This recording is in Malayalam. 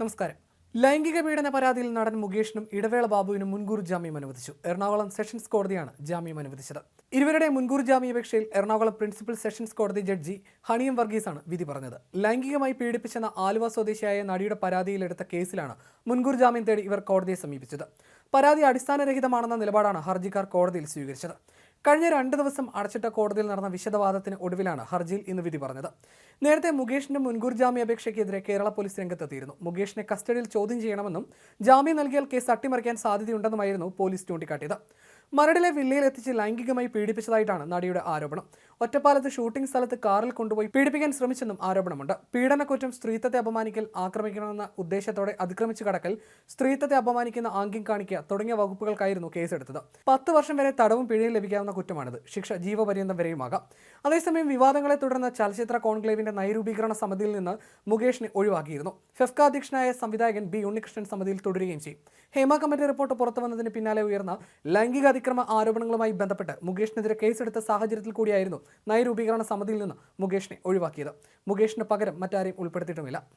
നമസ്കാരം. ലൈംഗിക പീഡന പരാതിയിൽ നടൻ മുകേഷിനും ഇടവേള ബാബുവിനും മുൻകൂർ ജാമ്യം അനുവദിച്ചു. എറണാകുളം സെഷൻസ് കോടതിയാണ് ജാമ്യം അനുവദിച്ചത്. ഇരുവരുടെ മുൻകൂർ ജാമ്യാപേക്ഷയിൽ എറണാകുളം പ്രിൻസിപ്പൽ സെഷൻസ് കോടതി ജഡ്ജി ഹണിയം വർഗീസാണ് വിധി പറഞ്ഞത്. ലൈംഗികമായി പീഡിപ്പിച്ചെന്ന ആലുവ സ്വദേശിയായ നടിയുടെ പരാതിയിലെടുത്ത കേസിലാണ് മുൻകൂർ ജാമ്യം തേടി ഇവർ കോടതിയെ സമീപിച്ചത്. പരാതി അടിസ്ഥാനരഹിതമാണെന്ന നിലപാടാണ് ഹർജിക്കാർ കോടതിയിൽ സ്വീകരിച്ചത്. കഴിഞ്ഞ രണ്ട് ദിവസം അടച്ചിട്ട കോടതിയിൽ നടന്ന വിശദവാദത്തിന് ഒടുവിലാണ് ഹർജിയിൽ ഇന്ന് വിധി പറഞ്ഞത്. നേരത്തെ മുകേഷിന്റെ മുൻകൂർ ജാമ്യാപേക്ഷയ്ക്കെതിരെ കേരള പോലീസ് രംഗത്തെത്തിയിരുന്നു. മുകേഷിനെ കസ്റ്റഡിയിൽ ചോദ്യം ചെയ്യണമെന്നും ജാമ്യം നൽകിയാൽ കേസ് അട്ടിമറിക്കാൻ സാധ്യതയുണ്ടെന്നുമായിരുന്നു പോലീസ് ചൂണ്ടിക്കാട്ടിയത്. മരടിലെ വില്ലയിൽ എത്തിച്ച് ലൈംഗികമായി പീഡിപ്പിച്ചതായിട്ടാണ് നടിയുടെ ആരോപണം. ഒറ്റപ്പാലത്ത് ഷൂട്ടിംഗ് സ്ഥലത്ത് കാറിൽ കൊണ്ടുപോയി പീഡിപ്പിക്കാൻ ശ്രമിച്ചെന്നും ആരോപണമുണ്ട്. പീഡനക്കുറ്റം സ്ത്രീത്വത്തെ അപമാനിക്കൽ ആക്രമിക്കണമെന്ന ഉദ്ദേശത്തോടെ അതിക്രമിച്ചു കടക്കൽ സ്ത്രീത്വത്തെ അപമാനിക്കുന്ന ആംഗ്യം കാണിക്കുക തുടങ്ങിയ വകുപ്പുകൾക്കായിരുന്നു കേസെടുത്തത്. പത്ത് വർഷം വരെ തടവും പിഴയും ലഭിക്കാവുന്ന കുറ്റമാണിത്. ശിക്ഷ ജീവപര്യന്തം വരെയുമാകാം. അതേസമയം വിവാദങ്ങളെ തുടർന്ന് ചലച്ചിത്ര കോൺക്ലേവിന്റെ നൈരൂപീകരണ സമിതിയിൽ നിന്ന് മുകേഷിനെ ഒഴിവാക്കിയിരുന്നു. ഫെഫ്ക അധ്യക്ഷനായ സംവിധായകൻ ബി ഉണ്ണികൃഷ്ണൻ സമിതിയിൽ തുടരുകയും ചെയ്യും. ഹേമ കമ്മിറ്റി റിപ്പോർട്ട് പുറത്തു വന്നതിന് പിന്നാലെ ഉയർന്ന ലൈംഗിക അതിക്രമ ആരോപണങ്ങളുമായി ബന്ധപ്പെട്ട് മുകേഷിനെതിരെ കേസെടുത്ത സാഹചര്യത്തിൽ കൂടിയായിരുന്നു നയരൂപീകരണ സമിതിയിൽ നിന്ന് മുകേഷിനെ ഒഴിവാക്കിയത്. മുകേഷിന് പകരം മറ്റാരെയും ഉൾപ്പെടുത്തിയിട്ടുമില്ല.